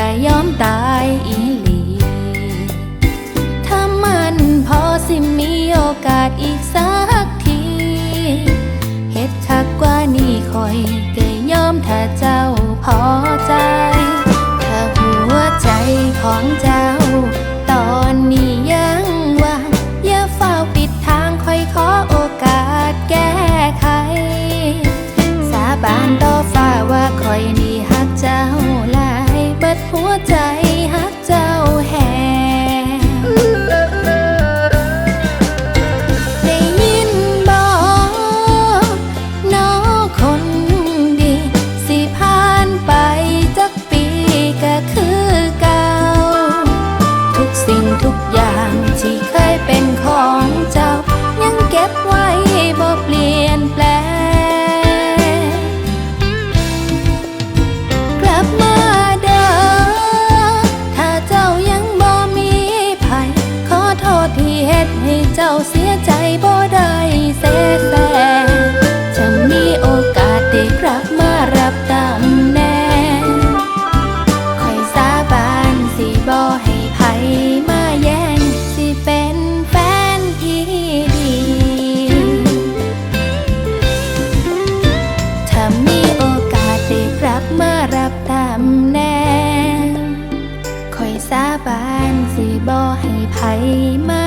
แต่ยอมตายอีหลี ถ้ามันพอสิมีโอกาสอีกสักทีเฮ็ดคักกว่านี้คอยก็ยอมถ้าเจ้าพอใจ ถ้าหัวใจของเจ้า mà.